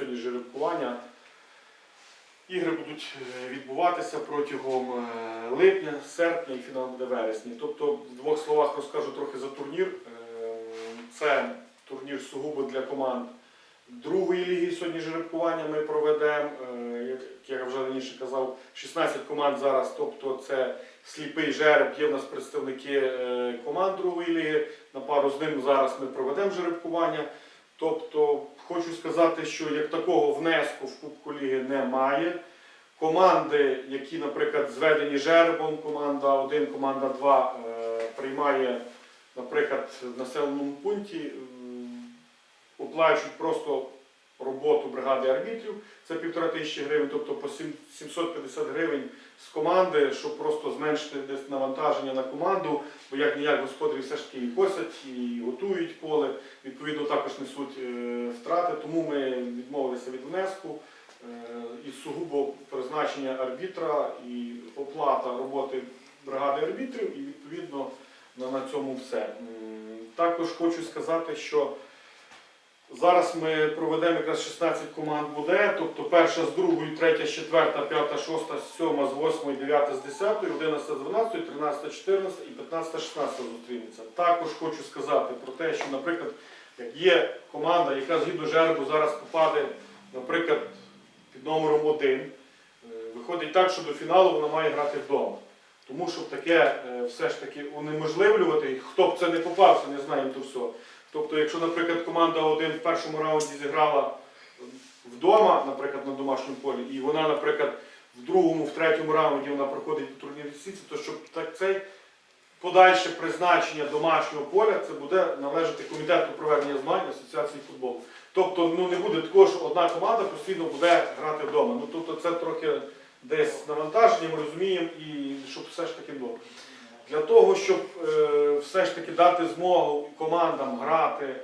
сьогодні жеребкування. Ігри будуть е, відбуватися протягом е, липня, серпня і фінал буде вересні. Тобто, в двох словах розкажу трохи за турнір. Е, Це турнір сугубо для команд другої ліги. Сьогодні жеребкування ми проведемо. Як я вже раніше казав, 16 команд зараз. Тобто це сліпий жереб, є в нас представники команд другої ліги. На пару з ним зараз ми проведемо жеребкування. Тобто, хочу сказати, що як такого внеску в Кубку Ліги немає. Команди, які, наприклад, зведені жеребом, команда 1, команда 2 е, приймає, наприклад, в населеному пункті, оплачують просто роботу бригади арбітрів, це півтора тисячі гривень, тобто по 750 гривень з команди, щоб просто зменшити десь навантаження на команду, бо як ніяк господарі все ж таки і косять, і готують поле, відповідно також несуть е, втрати, тому ми відмовилися від внеску. Е, І сугубо призначення арбітра і оплата роботи бригади арбітрів, і відповідно на цьому все. Також хочу сказати, що зараз ми проведемо якраз 16 команд буде, тобто перша з другої, третя, з четверта, п'ята, шоста, сьома, з восьмої, дев'ята, з десятої, одинадцята, з дванадцятої, тринадцята, чотирнадцята і п'ятнадцята, шістнадцята зустрінеться. Також хочу сказати про те, що, наприклад, як є команда, яка згідно жеребу зараз попаде, наприклад, під номером 1. Виходить так, що до фіналу вона має грати вдома. Тому щоб таке е, все ж таки унеможливлювати, хто б це не попався, не знаємо то все. Тобто, якщо, наприклад, команда 1 в першому раунді зіграла вдома, наприклад, на домашньому полі, і вона, наприклад, в другому, в третьому раунді вона проходить по турнірній сітці, то щоб так цей подальше призначення домашнього поля це буде належати комітету проведення змагань Асоціації футболу. Тобто ну, не буде такого, що одна команда постійно буде грати вдома. Ну, тобто це трохи десь навантаження, ми розуміємо, і щоб все ж таки було. Для того, щоб е, все ж таки дати змогу командам грати е,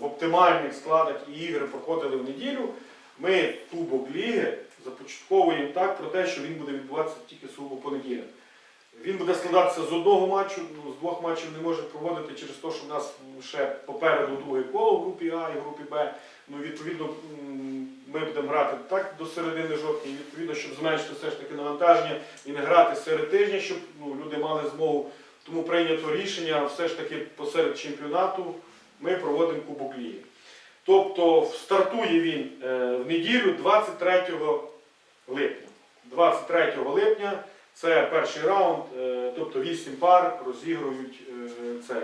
в оптимальних складах і ігри проходили в неділю, ми Кубок Ліги започатковуємо так про те, що він буде відбуватися тільки сугубо понеділя. Він буде складатися з одного матчу, ну, з двох матчів не може проводити через те, що в нас ще попереду друге коло в групі А і групі Б. Ну, відповідно, ми будемо грати так до середини жовтня, відповідно, щоб зменшити все ж таки навантаження і не грати серед тижня, щоб ну, люди мали змогу. Тому прийнято рішення все ж таки посеред чемпіонату ми проводимо Кубок Ліги. Тобто стартує він е, в неділю 23 липня. 23 липня це перший раунд, е, тобто 8 пар розігрують е, цей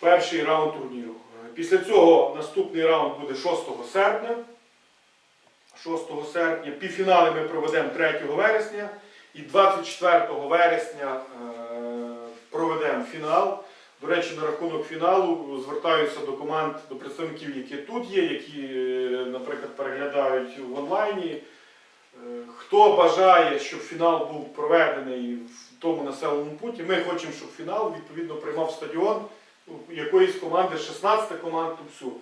перший раунд турніру. Після цього наступний раунд буде 6 серпня. 6 серпня. Півфінали ми проведемо 3 вересня і 24 вересня е, проведемо фінал. До речі, на рахунок фіналу звертаюся до команд, до представників, які тут є, які, е, наприклад, переглядають в онлайні. Е, Хто бажає, щоб фінал був проведений в тому населеному пункті, ми хочемо, щоб фінал відповідно приймав стадіон якоїсь команди, 16 команд тут всю.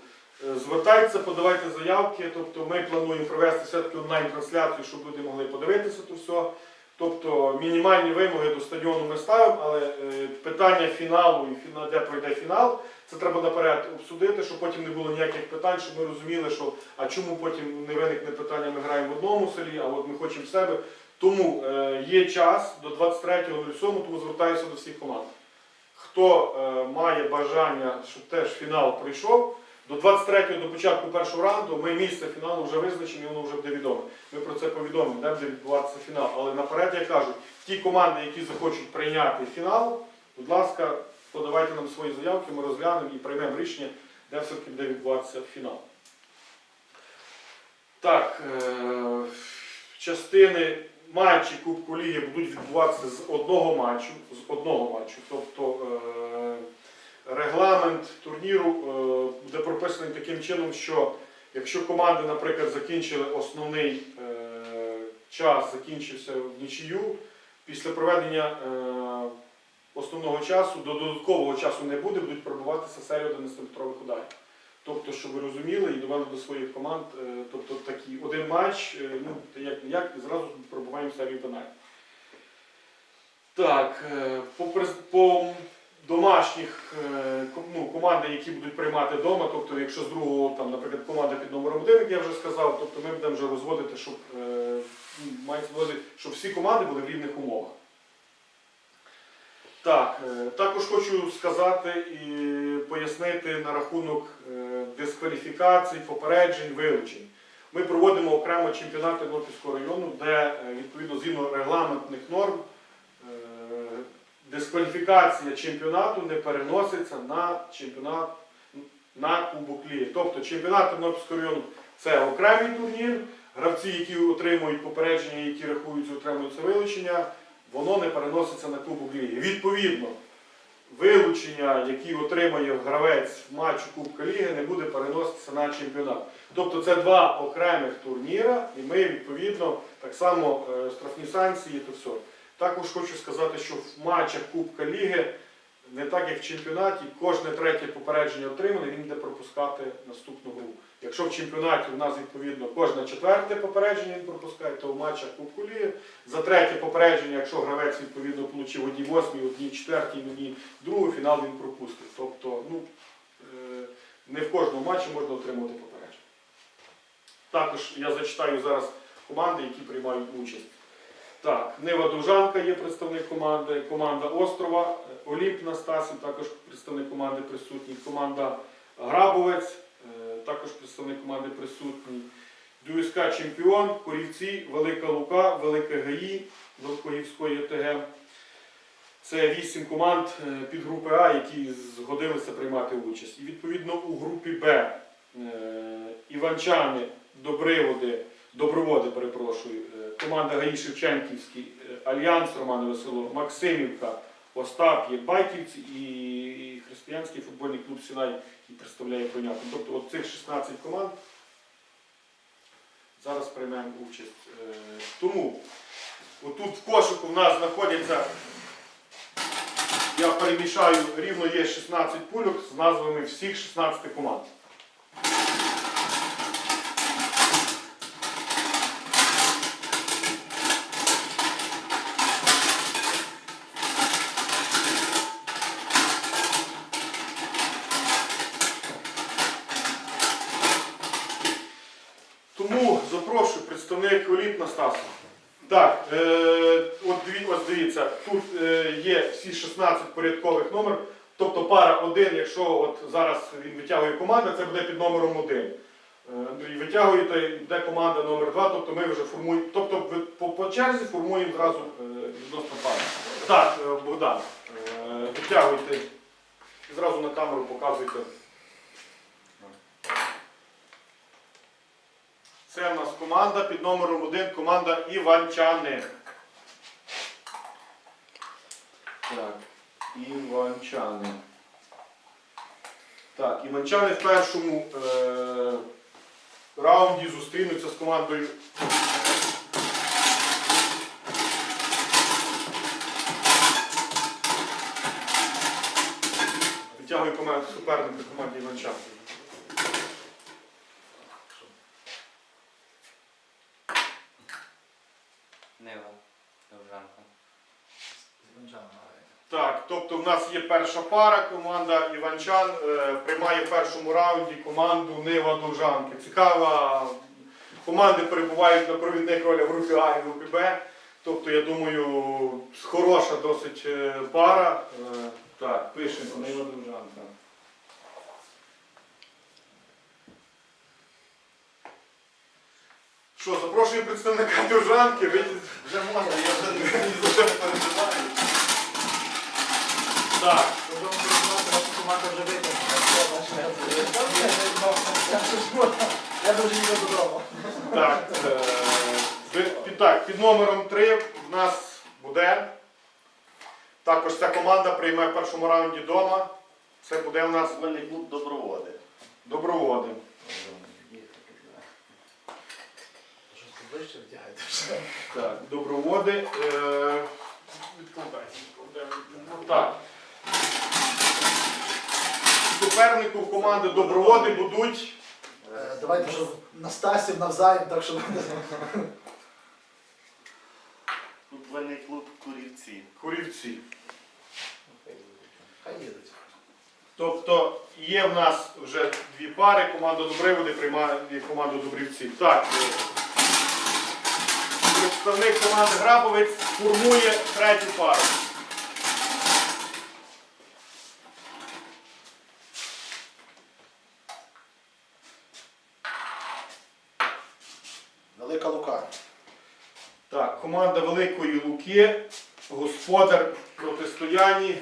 Звертайтеся, подавайте заявки. Тобто ми плануємо провести все-таки онлайн-трансляцію, щоб люди могли подивитися то все. Тобто мінімальні вимоги до стадіону ми ставимо, але е, питання фіналу і де пройде фінал, це треба наперед обсудити, щоб потім не було ніяких питань, щоб ми розуміли, що а чому потім не виникне питання, ми граємо в одному селі, а от ми хочемо в себе. Тому е, є час до 23.07, тому звертаюся до всіх команд. Хто е, має бажання, щоб теж фінал пройшов, до 23-го, до початку першого раунду, ми місце фіналу вже визначені, воно вже буде відоме. Ми про це повідомимо, де буде відбуватися фінал. Але наперед я кажу, ті команди, які захочуть прийняти фінал, будь ласка, подавайте нам свої заявки, ми розглянемо і приймемо рішення, де все-таки буде відбуватися фінал. Так, е, частини матчі Кубку Ліги будуть відбуватися з одного матчу, з одного матчу. Тобто е, регламент турніру е, буде прописаний таким чином, що якщо команди, наприклад, закінчили основний е, час, закінчився в нічию, після проведення е, основного часу до додаткового часу не буде, будуть пробуватися серію 11-метрових ударів. Тобто, щоб ви розуміли і довели до своїх команд, тобто такий один матч, ну як як і зразу пробуваємо серію пенальті. Так, по, по домашніх е, ну, команди, які будуть приймати вдома, тобто, якщо з другого, там, наприклад, команда під номером 1, як я вже сказав, тобто ми будемо вже розводити, щоб, е, щоб всі команди були в рівних умовах. Так, е, також хочу сказати і пояснити на рахунок дискваліфікацій, попереджень, вилучень. Ми проводимо окремо чемпіонат Тернопільського району, де відповідно згідно регламентних норм дискваліфікація чемпіонату не переноситься на чемпіонат на Кубок Ліги. Тобто чемпіонат Тернопільського району це окремий турнір. Гравці, які отримують попередження, які рахуються, отримуються вилучення, воно не переноситься на Кубок Ліги. Відповідно, вилучення, які отримає гравець в матчі Кубка Ліги, не буде переноситися на чемпіонат. Тобто це два окремих турніра, і ми відповідно так само е, штрафні санкції, то все. Також хочу сказати, що в матчах Кубка Ліги, не так як в чемпіонаті, кожне третє попередження отримане, він буде пропускати наступну гру. Якщо в чемпіонаті у нас відповідно кожне четверте попередження він пропускає, то в матчах Кубку Ліги за третє попередження, якщо гравець відповідно отримав одній восьмій, одній четвертій, одній другу, фінал він пропустить. Тобто, ну, е, не в кожному матчі можна отримувати попередження. Також я зачитаю зараз команди, які приймають участь. Так, Нива Довжанка є представник команди, команда Острова, Олімп Настасів, також представник команди присутній, команда Грабовець, е, також представник команди присутній. ДЮСК Чемпіон, Корівці, Велика Лука, Велике ГАІ, Великогівської ОТГ. Це вісім команд е, під групи А, які згодилися приймати участь. І відповідно у групі Б е, Іванчани, Добриводи, Доброводи, перепрошую, е, команда ГАІ Шевченківський, е, Альянс Романа Весело, Максимівка, Остап'є, Байківці і Християнський футбольний клуб Сінай, який представляє Понятно. Тобто цих 16 команд зараз приймемо участь. Е, Тому отут в кошику в нас знаходяться, я перемішаю, рівно є 16 пульок з назвами всіх 16 команд. Тому запрошую представник Оліт Настасу. Так, е, от, дві, ось дивіться, тут е, є всі 16 порядкових номер, тобто пара 1, якщо от зараз він витягує команда, це буде під номером 1. Е, Андрій, витягуєте, йде команда номер 2, тобто ми вже формуємо, тобто ви по, по черзі формуємо зразу е, відносно пари. Так, е, Богдан, е, витягуйте зразу на камеру показуйте. Це в нас команда під номером 1, команда Іванчани. Так, Іванчани. Так, Іванчани в першому е- раунді зустрінуться з командою. Витягує команду суперника команді Іванчани. Нива. Довжанка. Так, тобто в нас є перша пара, команда Іванчан е, приймає в першому раунді команду Нива Довжанки. Цікава. Команди перебувають на провідних ролях в групі А і в групі Б. Тобто, я думаю, хороша досить е, пара. Е, Так, пишемо Нива Довжанка. Що, запрошую представника Довжанки. Ви Вже можна, я вже не за переживаю. так. Команда вже. Я дуже їду додому. Так, під номером 3 в нас буде. Також ця команда прийме в першому раунді вдома. Це буде у нас Футбольний клуб доброводи. доброводи. Щось поближче вдягайте вже. Так, доброводи. Е, відкладайте. Так. Супернику команди доброводи будуть. Е, Давайте, щоб Настасів навзаєм, так щоб Футбольний клуб Курівці. Курівці. Хай їдуть. Тобто є в нас вже дві пари, команда Добриводи приймає команду Добрівці. Так, е, представник команди Грабовець формує третю пару. Велика Лука. Так, команда Великої Луки, господар в протистоянні.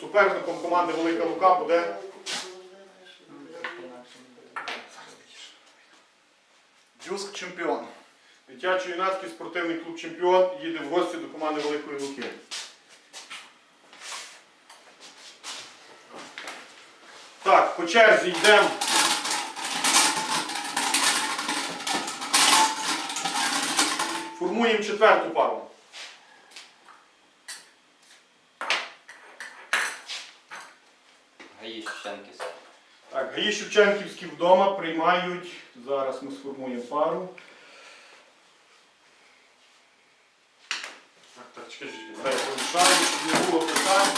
Суперником команди Велика Лука буде Дюск чемпіон. дитячо-юнацький спортивний клуб Чемпіон їде в гості до команди Великої Луки. Так, по черзі йдемо. Формуємо четверту пару. Гаї Шевченківський. ГАІ Шевченківські вдома приймають. Зараз ми сформуємо пару. Так, так, чекай, чекай. Дай щоб не було питань.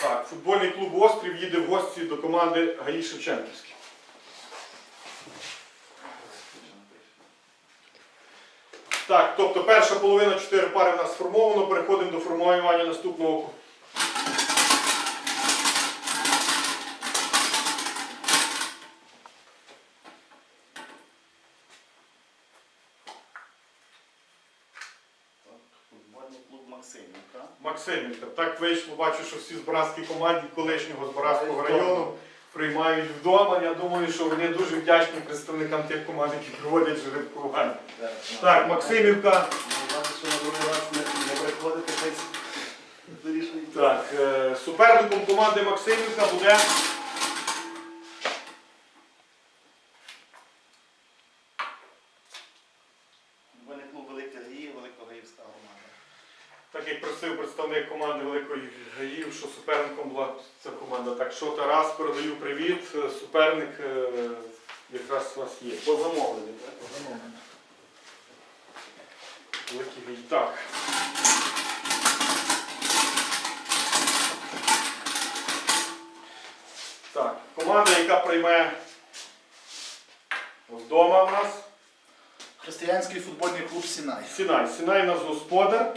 Так, футбольний клуб Острів їде в гості до команди ГАІ Шевченківські. Так, тобто перша половина, чотири пари в нас сформовано. Переходимо до формування наступного. Футбольний клуб Максимівка. Максимівка. Так вийшло, бачу, що всі збиразькі команди колишнього збиразького району приймають вдома. Я думаю, що вони дуже вдячні представникам тих команд, які проводять жеребкування. Так, Максимівка. Так, е, суперником команди Максимівка буде Футбольний клуб Великі Гаї, Великогаївська громада. Так як просив представник команди Великої Гаїв, що суперником була ця команда. Так що Тарас, передаю привіт. Е, Суперник е, якраз у вас є. По замовленню, так? По замовленню. Великий. Так. Так, команда, яка прийме вдома в нас. Християнський футбольний клуб Сінай. Сінай. Сінай у нас господар.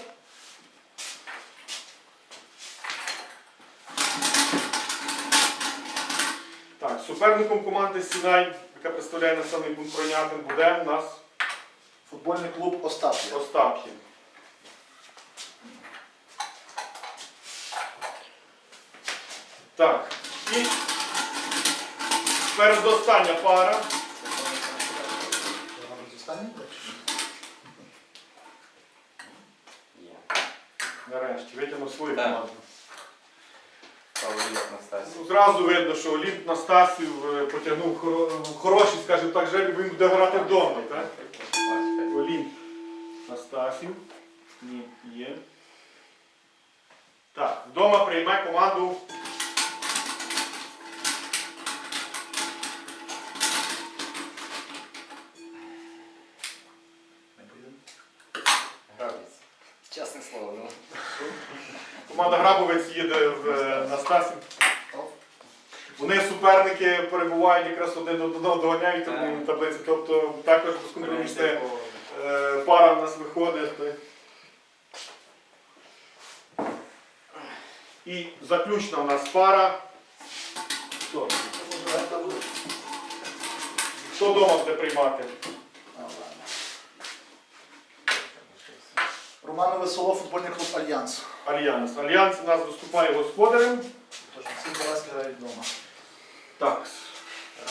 Так, суперником команди Сінай, яка представляє населений пункт Пронятин, буде у нас Футбольний клуб Остап'я. Остап'їв. Так, і передостання пара. Нарешті витягнув свою команду. Павловіс Ну, Зразу видно, що Олімп Настасів е, потягнув хороший, скажімо так, жребій, він буде грати вдома, так? Олімп Настасів. Ні, є. Так, вдома прийме команду. Чесне слово, ну. Команда Грабовець їде в е, Настасів. Вони суперники перебувають якраз один до одного доганяють в таблиці. Тобто також безкомпромісна е, пара в нас виходить. І заключна у нас пара. Хто? Хто вдома буде приймати? Романове село, футбольний клуб Альянс. Альянс. Альянс у нас виступає господарем. Тож всі грають вдома. Так.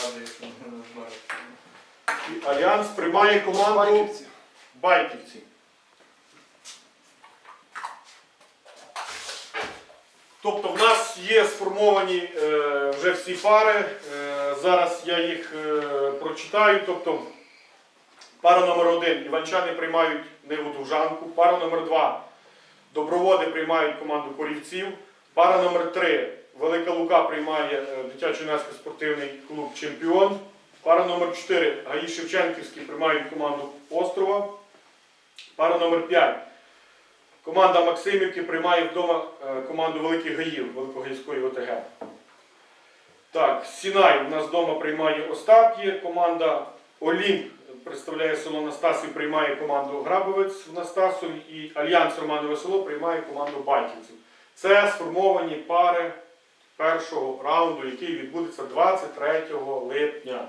Радий, що не знаю. І Альянс приймає команду Байківці. Байківці. Тобто в нас є сформовані е, вже всі пари. Е, зараз я їх е, прочитаю. Тобто пара номер один Іванчани приймають Ниву Довжанку. Пара номер два Доброводи приймають команду Корівців. Пара номер 3 Велика Лука приймає е, дитячо-юнацький спортивний клуб Чемпіон. Пара номер 4 ГАІ Шевченківський приймають команду Острова. Пара номер 5 Команда Максимівки приймає вдома е, команду Великих Гаїв Великогаївської ОТГ. Так, Сінай у нас вдома приймає Остап. Команда Олімп представляє село Настасів, приймає команду Грабовець в Настасові і Альянс Романове село приймає команду Батьківців. Це сформовані пари першого раунду, який відбудеться 23 липня.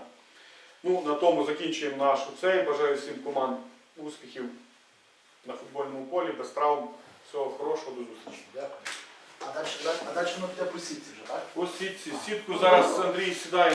Ну, на тому закінчуємо нашу цей. Бажаю всім команд успіхів на футбольному полі, без травм. Всього хорошого, до зустрічі. Дякую. А далі, а далі воно піде по сітці вже, так? По сітці. Сітку зараз Андрій сідає.